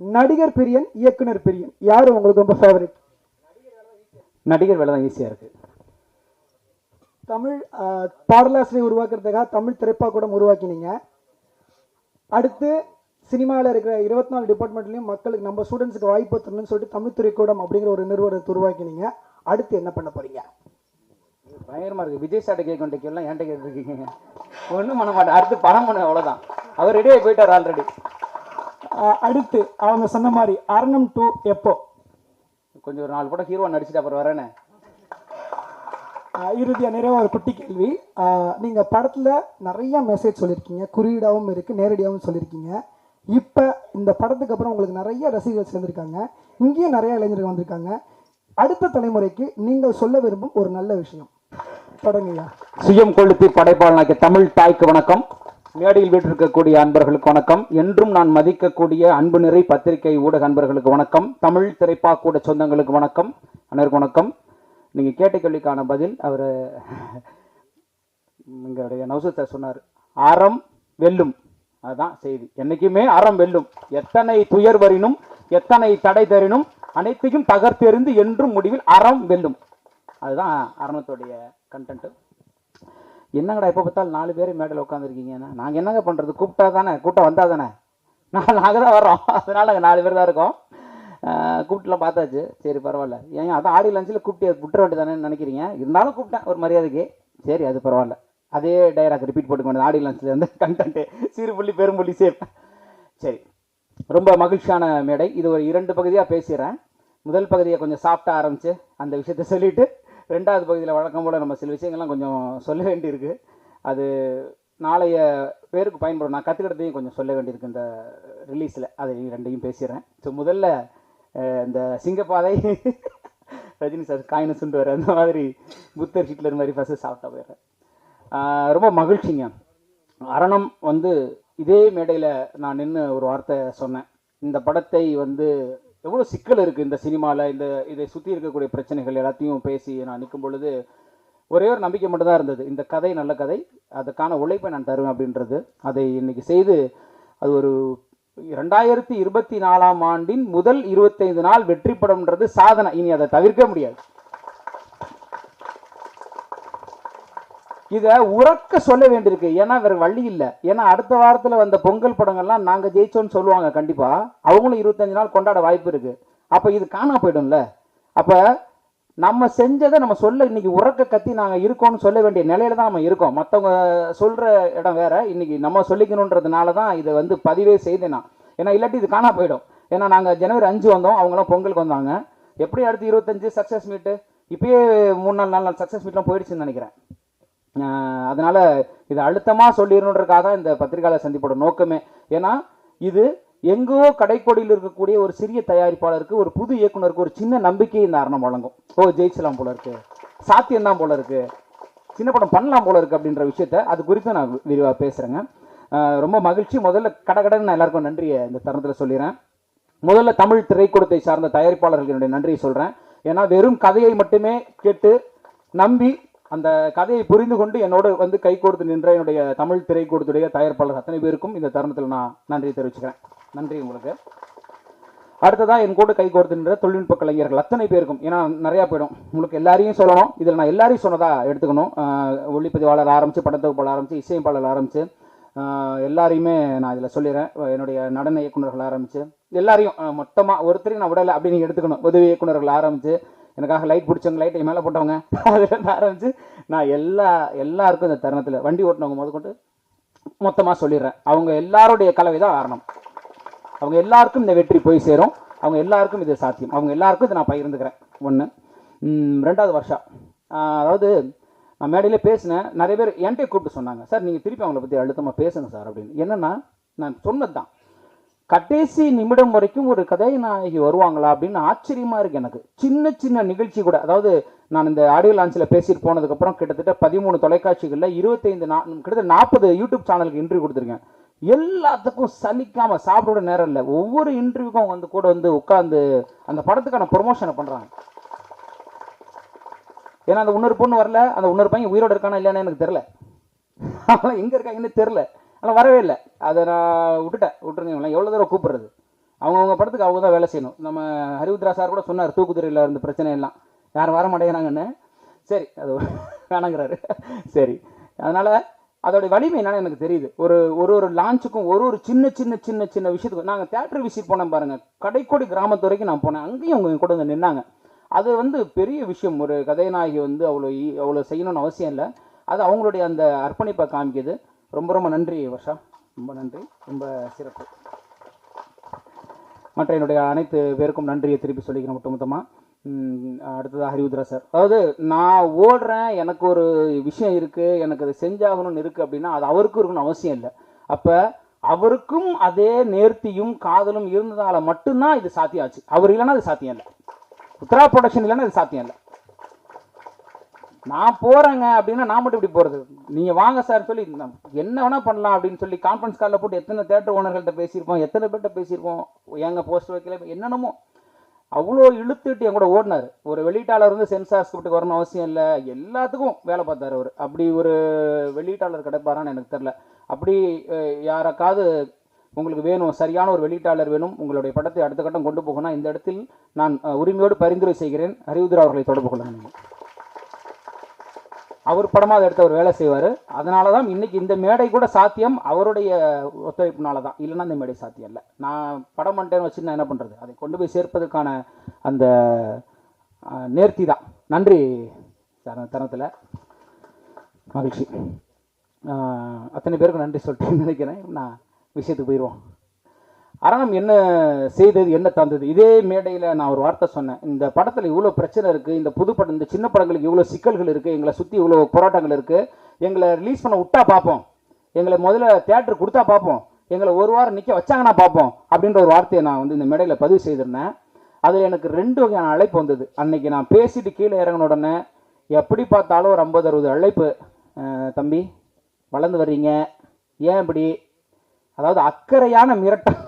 நடிகர் பிரியன் இயக்குனர் பிரியன். யார் உங்களுக்கு ரொம்ப ஃபேவரட் நடிகர் வேலை தான் ஈஸியாக இருக்குது தமிழ் பாடலாசிரியை உருவாக்குறதுக்காக தமிழ் திரைப்பாக்கூடம் உருவாக்கினீங்க. அடுத்து சினிமாவில் இருக்கிற இருபத்தி நாலு டிபார்ட்மெண்ட்லையும் மக்களுக்கு நம்ம ஸ்டூடெண்ட்ஸுக்கு வாய்ப்பு தரணும்னு சொல்லிட்டு தமிழ் திரைக்கூடம் அப்படிங்கிற ஒரு நிறுவனத்தை உருவாக்கினீங்க. அடுத்து என்ன பண்ண போறீங்க? பயங்கரமாக இருக்குது விஜய் சாட்டை கேட்க வேண்டிய கேள்லாம் என்கிட்ட கேட்டுருக்கீங்க ஒன்றும் பண்ண மாட்டேன். அடுத்து படம் பண்ண அவ்வளோதான் அவர் ரெடியாகி போயிட்டார் ஆல்ரெடி அடுத்து அவங்க சொன்ன மாதிரி அரணம் டூ எப்போ? கொஞ்சம் ஒரு நாலு படம் ஹீரோ நடிச்சுட்டு அப்புறம் வரேனே. ஆஹ், இறுதியா நிறைய ஒரு குட்டி கேள்வி. ஆஹ், நீங்க படத்துல நிறைய மெசேஜ் சொல்லியிருக்கீங்க குறியீடாகவும் இருக்கு நேரடியாகவும் சொல்லியிருக்கீங்க இப்போ இந்த படத்துக்கு அப்புறம் உங்களுக்கு நிறைய ரசிகர்கள் சேர்ந்திருக்காங்க. இங்கேயும் நிறைய இளைஞர்கள் வந்திருக்காங்க. அடுத்த தலைமுறைக்கு நீங்கள் சொல்ல விரும்பும் ஒரு நல்ல விஷயம். தொடங்குயா சுயம் கொளுத்தி படைப்பாளனாக்கிய தமிழ் தாய்க்கு வணக்கம். மேடையில் வீட்டிருக்கக்கூடிய அன்பர்களுக்கு வணக்கம். என்றும் நான் மதிக்கக்கூடிய அன்பு நிறை பத்திரிகை ஊடக அன்பர்களுக்கு வணக்கம். தமிழ் திரைப்பாக்கூட சொந்தங்களுக்கு வணக்கம். அனைவருக்கு வணக்கம். நீங்கள் கேட்ட கேள்விக்கான பதில் அவர் எங்களுடைய நௌசத் சார் சொன்னார். அறம் வெல்லும். அதுதான் செய்தி. என்றைக்குமே அறம் வெல்லும். எத்தனை துயர் வரினும் எத்தனை தடை தரினும் அனைத்தையும் தகர்த்தெறிந்து என்றும் முடிவில் அறம் வெல்லும். அதுதான் அரணத்துடைய கண்டென்ட்டு என்னங்கடா எப்போ பார்த்தாலும் நாலு பேர் மேடையில் உட்காந்துருக்கீங்கன்னா நாங்கள் என்னங்க பண்ணுறது கூப்பிட்டா தானே? கூட்டம் வந்தால் தானே? நான் நாங்கள் தான் வர்றோம். அதனால் நாங்கள் நாலு பேர் தான் இருக்கோம். கூப்பிட்டுலாம் பார்த்தாச்சு. சரி பரவாயில்ல. ஏன் அதான் ஆடி லஞ்சில் கூப்பிட்டு விட்டுற வேண்டியதானேன்னு நினைக்கிறீங்க? இருந்தாலும் கூப்பிட்டேன் ஒரு மரியாதைக்கு. சரி அது பரவாயில்ல. அதே டைராக் ரிப்பீட் போட்டுக்க வேண்டியது ஆடி லஞ்சில் வந்து கண்டென்ட்டு சிறுபுள்ளி பெரும்புள்ளி சேஃப் சரி. ரொம்ப மகிழ்ச்சியான மேடை. இது ஒரு இரண்டு பகுதியாக பேசிடுறேன். முதல் பகுதியை கொஞ்சம் சாஃப்டாக ஆரம்பித்து அந்த விஷயத்த சொல்லிவிட்டு ரெண்டாவது பகுதியில் வழக்கம் போல் நம்ம சில விஷயங்கள்லாம் கொஞ்சம் சொல்ல வேண்டியிருக்கு. அது நாளைய பேருக்கு பயன்படும். நான் கற்றுக்கிட்டதையும் கொஞ்சம் சொல்ல வேண்டியிருக்கு இந்த ரிலீஸில் அதை ரெண்டையும் பேசிடுறேன். ஸோ முதல்ல இந்த சிங்கப்பாதை ரஜினி சார் காயினை சுண்டு வர அந்த மாதிரி புத்தர் ஹிட்லர் மாதிரி ஃபஸ்ட்டு சாப்பிட்டா போயிடுறேன் ரொம்ப மகிழ்ச்சிங்க. அரணம் வந்து இதே மேடையில் நான் நின்று ஒரு வார்த்தை சொன்னேன். இந்த படத்தை வந்து எவ்வளோ சிக்கல் இருக்குது இந்த சினிமாவில் இந்த இதை சுற்றி இருக்கக்கூடிய பிரச்சனைகள் எல்லாத்தையும் பேசி நான் நிற்கும் பொழுது ஒரே ஒரு நம்பிக்கை மட்டும்தான் இருந்தது. இந்த கதை நல்ல கதை அதுக்கான உழைப்பை நான் தருவேன் அப்படின்றது. அதை இன்றைக்கி செய்து அது ஒரு ரெண்டாயிரத்தி இருபத்தி நாலாம் ஆண்டின் முதல் இருபத்தைந்து நாள் வெற்றி படம்ன்றது சாதனை. இனி அதை தவிர்க்க முடியாது. இதை உறக்க சொல்ல வேண்டியிருக்கு. ஏன்னா வேற வழி இல்லை. ஏன்னா அடுத்த வாரத்தில் வந்த பொங்கல் படங்கள்லாம் நாங்கள் ஜெயிச்சோன்னு சொல்லுவாங்க கண்டிப்பாக அவங்களும் இருபத்தஞ்சு நாள் கொண்டாட வாய்ப்பு இருக்குது அப்போ இது காணா போயிடும்ல. அப்போ நம்ம செஞ்சதை நம்ம சொல்ல இன்னைக்கு உறக்க கத்தி நாங்கள் இருக்கோம்னு சொல்ல வேண்டிய நிலையில தான் நம்ம இருக்கோம். மற்றவங்க சொல்கிற இடம் வேற. இன்னைக்கு நம்ம சொல்லிக்கணுன்றதுனால தான் இதை வந்து பதிவே செய்தேன். நான் ஏன்னா இல்லாட்டி இது காணா போயிடும். ஏன்னா நாங்கள் ஜனவரி அஞ்சு வந்தோம். அவங்களாம் பொங்கலுக்கு வந்தாங்க. எப்படி அடுத்து இருபத்தஞ்சு? சக்ஸஸ் மீட்டு? இப்பயே மூணு நாலு நாலு நாள் சக்ஸஸ் மீட்லாம் போயிடுச்சுன்னு நினைக்கிறேன். அதனால் இதை அழுத்தமாக சொல்லிடணுன்றதுக்காக தான் இந்த பத்திரிகையாளர் சந்திப்போட நோக்கமே. ஏன்னா இது எங்கோ கடைக்கோடியில் இருக்கக்கூடிய ஒரு சிறிய தயாரிப்பாளருக்கு ஒரு புது இயக்குனருக்கு ஒரு சின்ன நம்பிக்கை இந்த அரணம் வழங்கும். ஓ ஜெயிச்சலாம் போல இருக்கு. சாத்தியம்தான் போல இருக்கு. சின்ன படம் பண்ணலாம் போல இருக்கு அப்படின்ற விஷயத்த அது குறித்து நான் விரிவாக பேசுகிறேங்க ரொம்ப மகிழ்ச்சி. முதல்ல கடகடன்னு நான் எல்லாருக்கும் நன்றியை இந்த தருணத்தில் சொல்லிடுறேன் முதல்ல தமிழ் திரைக்கூடத்தை சார்ந்த தயாரிப்பாளர்களுக்கு என்னுடைய நன்றியை சொல்கிறேன் ஏன்னா வெறும் கதையை மட்டுமே கேட்டு நம்பி அந்த கதையை புரிந்து கொண்டு என்னோடு வந்து கை கொடுத்து நின்ற என்னுடைய தமிழ் திரைக்கூடத்துடைய தயாரிப்பாளர் அத்தனை பேருக்கும் இந்த தருணத்தில் நான் நன்றி தெரிவிச்சுக்கிறேன். நன்றி உங்களுக்கு. அடுத்ததான் என் கூட கை கோர்த்து நின்ற தொழில்நுட்ப கலைஞர்கள் அத்தனை பேருக்கும். ஏன்னா நிறையா போயிடும். உங்களுக்கு எல்லாரையும் சொல்லணும். இதில் நான் எல்லாரையும் சொன்னதாக எடுத்துக்கணும். ஒளிப்பதிவாளர் ஆரம்பித்து படத்தொகுப்பாளர் ஆரம்பித்து இசையமைப்பாளர் ஆரம்பித்து எல்லாரையுமே நான் இதில் சொல்லிடுறேன். என்னுடைய நடன இயக்குனர்கள் ஆரம்பித்து எல்லாரையும் மொத்தமாக ஒருத்தரையும் நான் விடலை அப்படின்னு எடுத்துக்கணும். உதவி இயக்குனர்கள் ஆரம்பித்து எனக்காக லைட் பிடிச்சவங்க லைட்டை மேலே போட்டவங்க அதுலேருந்து ஆரம்பித்து நான் எல்லா எல்லாருக்கும் இந்த தருணத்தில் வண்டி ஓட்டினவங்க முதற்கொண்டு மொத்தமாக சொல்லிடுறேன். அவங்க எல்லாருடைய கலவை தான் காரணம் அவங்க எல்லாருக்கும் இந்த வெற்றி போய் சேரும். அவங்க எல்லாருக்கும் இது சாத்தியம். அவங்க எல்லாருக்கும் இதை நான் பகிர்ந்துக்கிறேன். ஒன்று ரெண்டாவது வருஷம் அதாவது நான் மேடையில் பேசினேன். நிறைய பேர் என்கிட்ட கூப்பிட்டு சொன்னாங்க. சார் நீங்கள் திருப்பி அவங்கள பற்றி அழுத்தமாக பேசுங்க சார் அப்படின்னு. என்னென்னா நான் சொன்னது தான் கடைசி நிமிடம் வரைக்கும் ஒரு கதாநாயகி வருவாங்களா அப்படின்னு ஆச்சரியமா இருக்கு எனக்கு. சின்ன சின்ன நிகழ்ச்சி கூட. அதாவது நான் இந்த ஆடியோ லான்ச்சில் பேசிட்டு போனதுக்கப்புறம் கிட்டத்தட்ட பதிமூணு தொலைக்காட்சிகளில் இருபத்தைந்து நா கிட்டத்தட்ட நாற்பது யூடியூப் சேனலுக்கு இன்டர்வியூ கொடுத்துருக்கேன். எல்லாத்துக்கும் சலிக்காமல் சாப்பிட நேரம் இல்லை. ஒவ்வொரு இன்டர்வியூக்கும் வந்து கூட வந்து உட்காந்து அந்த படத்துக்கான ப்ரொமோஷனை பண்ணுறாங்க ஏன்னா அந்த இன்னொரு பொண்ணு வரல. அந்த இன்னொரு பையன் உயிரோடு இருக்கானா இல்லையானு எனக்கு தெரில அவன் எங்கே இருக்காங்கன்னு தெரில ஆனால் வரவே இல்லை. அதை நான் விட்டுட்டேன். விட்டுருங்க எவ்வளோ தூரம் கூப்பிட்றது? அவங்கவுங்க படத்துக்கு அவங்க தான் வேலை செய்யணும். நம்ம ஹரிவுத்ரா சார் கூட சொன்னார் தூக்குதுறையில் இருந்த பிரச்சனை எல்லாம் யாரும் வர மாட்டேங்கிறாங்கன்னு. சரி அது வேணாங்கிறாரு. சரி. அதனால் அதோடைய வலிமை என்னன்னு எனக்கு தெரியுது. ஒரு ஒரு ஒரு லான்ச்சுக்கும் ஒரு ஒரு சின்ன சின்ன சின்ன சின்ன விஷயத்துக்கும். நாங்கள் தேட்டர் விசிட் போனோம் பாருங்கள் கடைக்கோடி கிராமத்து வரைக்கும் நான் போனேன். அங்கேயும் அவங்க கூட வந்து நின்னாங்க. அது வந்து பெரிய விஷயம். ஒரு கதைநாயகி வந்து அவ்வளோ அவ்வளோ செய்யணும்னு அவசியம் இல்லை. அது அவங்களுடைய அந்த அர்ப்பணிப்பை காமிக்குது. ரொம்ப ரொம்ப நன்றி வர்ஷா. ரொம்ப நன்றி. ரொம்ப சிறப்பு. மற்ற என்னுடைய அனைத்து பேருக்கும் நன்றியை திருப்பி சொல்லிக்கிறேன் ஒட்டுமொத்தமாக அடுத்ததாக ஹரிவுத்ரா சார். அதாவது நான் ஓடுறேன் எனக்கு ஒரு விஷயம் இருக்குது எனக்கு அது செஞ்சாகணும்னு இருக்குது அப்படின்னா அது அவருக்கும் இருக்கணும் அவசியம் இல்லை. அப்போ அவருக்கும் அதே நேர்த்தியும் காதலும் இருந்ததால் மட்டும்தான் இது சாத்தியம் ஆச்சு. அவர் இல்லைன்னா அது சாத்தியம் இல்லை. உத்தரா ப்ரொடக்ஷன் இல்லைன்னா இது சாத்தியம் இல்லை. நான் போகிறேங்க அப்படின்னா நான் மட்டும் இப்படி போகிறது நீங்கள் வாங்க சார் சொல்லி என்ன வேணா பண்ணலாம் அப்படின்னு சொல்லி கான்ஃபரன்ஸ் காலில் போட்டு எத்தனை தேட்டர் ஓனர்கள்ட்ட பேசியிருப்போம் எத்தனை பேர்கிட்ட பேசியிருப்போம் எங்கள் போஸ்ட் வைக்கல என்னென்னமோ. அவ்வளோ இழுத்துட்டு என் கூட ஓடினார். ஒரு வெளியீட்டாளர் வந்து சென்சார் ஸ்கிரிப்டுக்கு வரணும் அவசியம் இல்லை. எல்லாத்துக்கும் வேலை பார்த்தாரு அவர். அப்படி ஒரு வெளியீட்டாளர் கிடைப்பாரான்னு எனக்கு தெரில அப்படி அஹ், யாருக்காவது உங்களுக்கு வேணும் சரியான ஒரு வெளியீட்டாளர் வேணும் உங்களுடைய படத்தை அடுத்த கட்டம் கொண்டு போகணும் இந்த இடத்தில் நான் உரிமையோடு பரிந்துரை செய்கிறேன். ஹரிவுத்ரா அவர்களை தொடர்பு கொள்ளுங்கள். அவர் படமாக அதை எடுத்து அவர் வேலை செய்வார். அதனால தான் இன்றைக்கி இந்த மேடை கூட சாத்தியம் அவருடைய ஒத்துழைப்புனால தான். இல்லைன்னா இந்த மேடை சாத்தியம் இல்லை. நான் படம் பண்ணிட்டேன்னு வச்சு நான் என்ன பண்ணுறது அதை கொண்டு போய் சேர்ப்பதற்கான அந்த நேர்த்தி தான். நன்றி தர தருணத்தில். மகிழ்ச்சி. அத்தனை பேருக்கு நன்றி சொல்லிட்டு நினைக்கிறேன். நான் விஷயத்துக்கு போயிடுவோம் அரணம் என்ன செய்தது என்ன தந்தது? இதே மேடையில் நான் ஒரு வார்த்தை சொன்னேன். இந்த படத்தில் இவ்வளோ பிரச்சனை இருக்குது இந்த புது படம் இந்த சின்ன படங்களுக்கு இவ்வளோ சிக்கல்கள் இருக்குது எங்களை சுற்றி இவ்வளோ போராட்டங்கள் இருக்குது எங்களை ரிலீஸ் பண்ண விட்டா பார்ப்போம் எங்களை முதல்ல தேட்டர் கொடுத்தா பார்ப்போம் எங்களை ஒரு வாரம் நிற்க வச்சாங்கன்னா பார்ப்போம் அப்படின்ற ஒரு வார்த்தையை நான் வந்து இந்த மேடையில் பதிவு செய்திருந்தேன். அதில் எனக்கு ரெண்டு வகையான அழைப்பு வந்தது. அன்னைக்கு நான் பேசிட்டு கீழே இறங்கின உடனே எப்படி பார்த்தாலும் ஒரு ஐம்பது அறுபது அழைப்பு தம்பி வளர்ந்து வர்றீங்க. ஏன் இப்படி? அதாவது அக்கறையான மிரட்டல்.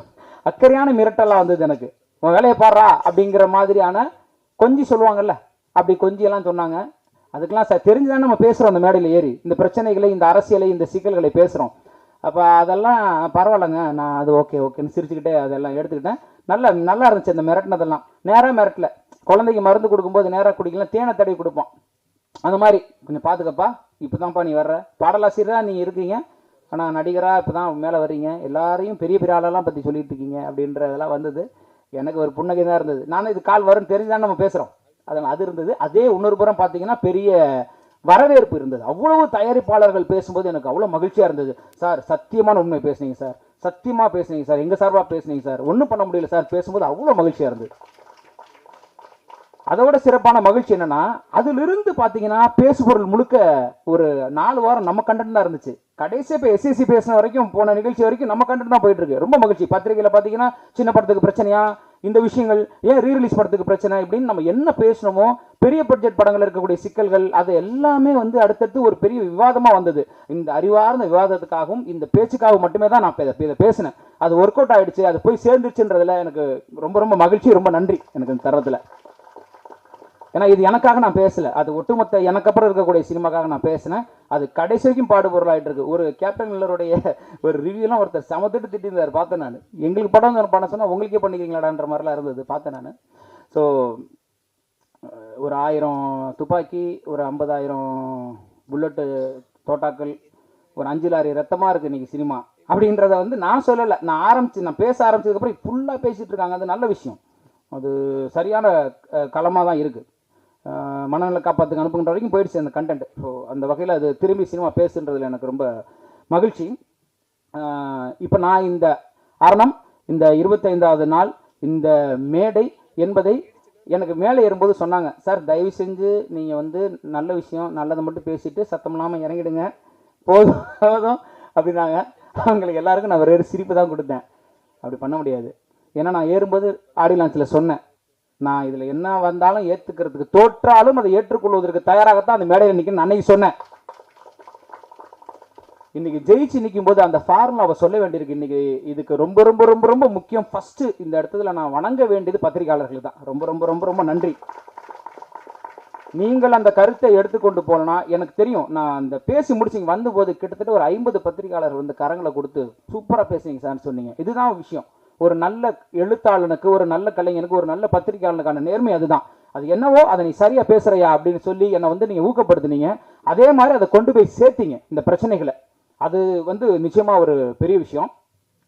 அக்கறையான மிரட்டெல்லாம் வந்தது எனக்கு. உன் வேலையை பாடுறா அப்படிங்கிற மாதிரியான கொஞ்சி சொல்லுவாங்கல்ல அப்படி கொஞ்சியெல்லாம் சொன்னாங்க. அதுக்கெல்லாம் சார் தெரிஞ்சுதான் நம்ம பேசுகிறோம் அந்த மேடையில் ஏறி. இந்த பிரச்சனைகளை இந்த அரசியலை இந்த சிக்கல்களை பேசுகிறோம் அப்போ அதெல்லாம் பரவாயில்லைங்க நான் அது ஓகே ஓகேன்னு சிரிச்சுக்கிட்டே அதெல்லாம் எடுத்துக்கிட்டேன். நல்லா நல்லா இருந்துச்சு அந்த மிரட்டினதெல்லாம். நேராக மிரட்டல. குழந்தைக்கு மருந்து கொடுக்கும்போது நேராக குடிக்கலாம் தேனை தடவி கொடுப்போம் அந்த மாதிரி. கொஞ்சம் பார்த்துக்கப்பா இப்போ தான்ப்பா நீ வர்ற. பாடலாசிரியராக நீங்கள் இருக்கீங்க. ஆனால் நடிகராக இப்போ தான் மேலே வர்றீங்க. எல்லாரையும் பெரிய பெரிய ஆளெல்லாம் பற்றி சொல்லிட்டு இருக்கீங்க அப்படின்றதெல்லாம் வந்தது. எனக்கு ஒரு புன்னகை தான் இருந்தது. நானும் இது கால் வரும்னு தெரிஞ்சு தான் நம்ம பேசுகிறோம் அதனால் அது இருந்தது. அதே இன்னொரு புறம் பார்த்தீங்கன்னா பெரிய வரவேற்பு இருந்தது. அவ்வளவு தயாரிப்பாளர்கள் பேசும்போது எனக்கு அவ்வளோ மகிழ்ச்சியாக இருந்தது. சார் சத்தியமான உண்மை பேசுனீங்க சார். சத்தியமாக பேசுனீங்க சார். எங்கள் சார்பாக பேசுனீங்க சார். ஒன்றும் பண்ண முடியல சார். பேசும்போது அவ்வளோ மகிழ்ச்சியாக இருந்தது. அதோட சிறப்பான மகிழ்ச்சி என்னன்னா அதிலிருந்து பார்த்தீங்கன்னா பேசுபொருள் முழுக்க ஒரு நாலு வாரம் நம்ம கண்டென்ட் தான் இருந்துச்சு. கடைசி இப்போ எஸ்எஸ்சி பேசின வரைக்கும் போன நிகழ்ச்சி வரைக்கும் நம்ம கண்டென்ட் தான் போயிட்டு இருக்கு. ரொம்ப மகிழ்ச்சி. பத்திரிகையில் பார்த்தீங்கன்னா சின்ன படத்துக்கு பிரச்சனையா இந்த விஷயங்கள் ஏன் ரீரிலீஸ் படத்துக்கு பிரச்சனை இப்படின்னு நம்ம என்ன பேசணுமோ பெரிய பட்ஜெட் படங்கள் இருக்கக்கூடிய சிக்கல்கள் அது எல்லாமே வந்து அடுத்தடுத்து ஒரு பெரிய விவாதமாக வந்தது. இந்த அறிவார்ந்த விவாதத்துக்காகவும் இந்த பேச்சுக்காக மட்டுமே தான் நான் இதை இதை பேசினேன். அது ஒர்க் அவுட் ஆயிடுச்சு. அது போய் சேர்ந்துச்சுன்றதுல எனக்கு ரொம்ப ரொம்ப மகிழ்ச்சி ரொம்ப நன்றி எனக்கு இந்த தருணத்தில். ஏன்னா இது எனக்காக நான் பேசலை. அது ஒட்டுமொத்த எனக்கு அப்புறம் இருக்கக்கூடிய சினிமாக்காக நான் பேசினேன். அது கடைசி வரைக்கும் பாடுபொருளாகிட்டு இருக்கு. ஒரு கேப்டன் மில்லருடைய ஒரு ரிவ்யூலாம் ஒருத்தர் சமத்துட்டு திட்டிருந்தார். பார்த்தேன் நான். எங்களுக்கு படம் பண்ண சொன்னால் உங்களுக்கே பண்ணிக்கிறீங்களாடான்ற மாதிரிலாம் இருந்தது. பார்த்தேன் நான். ஸோ ஒரு ஆயிரம் துப்பாக்கி ஒரு ஐம்பதாயிரம் புல்லட்டு தோட்டாக்கள் ஒரு அஞ்சு லாரி ரத்தமாக இருக்குது இன்றைக்கி சினிமா. அப்படின்றத வந்து நான் சொல்லலை. நான் ஆரம்பிச்சு நான் பேச ஆரம்பிச்சதுக்கப்புறம் ஃபுல்லாக பேசிகிட்டு இருக்காங்க. அது நல்ல விஷயம். அது சரியான களமாக தான் இருக்குது மனநல காப்பாற்றுக்கு அனுப்புகின்ற வரைக்கும் போயிடுச்சு அந்த கண்டென்ட் ஸோ அந்த வகையில் அது திரும்பி சினிமா பேசுன்றதுல எனக்கு ரொம்ப மகிழ்ச்சி. இப்போ நான் இந்த அரணம் இந்த இருபத்தைந்தாவது நாள் இந்த மேடை என்பதை எனக்கு மேலே ஏறும்போது சொன்னாங்க சார் தயவு செஞ்சு நீங்கள் வந்து நல்ல விஷயம் நல்லதை மட்டும் பேசிட்டு சத்தம் இல்லாமல் இறங்கிடுங்க. போதும் போதும் அப்படின்னாங்க. அவங்களுக்கு எல்லாருக்கும் நான் ஒரு சிரிப்பு தான் கொடுத்தேன். அப்படி பண்ண முடியாது. ஏன்னா நான் ஏறும்போது ஆடி லான்ச்சில் சொன்னேன். நான் இதில் என்ன வந்தாலும் ஏற்றுக்கிறதுக்கு தோற்றாலும் அதை ஏற்றுக்கொள்வதற்கு தயாராகத்தான் அந்த மேடையில் இன்னைக்கு அன்னைக்கு சொன்னேன். இன்னைக்கு ஜெயிச்சு நிற்கும் போது அந்த ஃபார்முலாவை சொல்ல வேண்டியிருக்கு. இன்னைக்கு இதுக்கு ரொம்ப ரொம்ப ரொம்ப ரொம்ப முக்கியம். ஃபஸ்ட்டு இந்த இடத்துல நான் வணங்க வேண்டியது பத்திரிகையாளர்கள் தான். ரொம்ப ரொம்ப ரொம்ப ரொம்ப நன்றி. நீங்கள் அந்த கருத்தை எடுத்துக்கொண்டு போனா எனக்கு தெரியும். நான் அந்த பேசி முடிச்சிங்க வந்தபோது கிட்டத்தட்ட ஒரு ஐம்பது பத்திரிகையாளர் வந்து கரங்களை கொடுத்து சூப்பராக பேசுனீங்க சார்னு சொன்னீங்க. இதுதான் விஷயம். ஒரு நல்ல எழுத்தாளனுக்கு ஒரு நல்ல கலைஞனுக்கு ஒரு நல்ல பத்திரிகையாளனுக்கான நேர்மை அதுதான். அது என்னவோ அதை நீ சரியா பேசுகிறையா அப்படின்னு சொல்லி என்னை வந்து நீங்க ஊக்கப்படுத்துனீங்க. அதே மாதிரி அதை கொண்டு போய் சேர்த்தீங்க இந்த பிரச்சனைகளை. அது வந்து நிச்சயமா ஒரு பெரிய விஷயம்.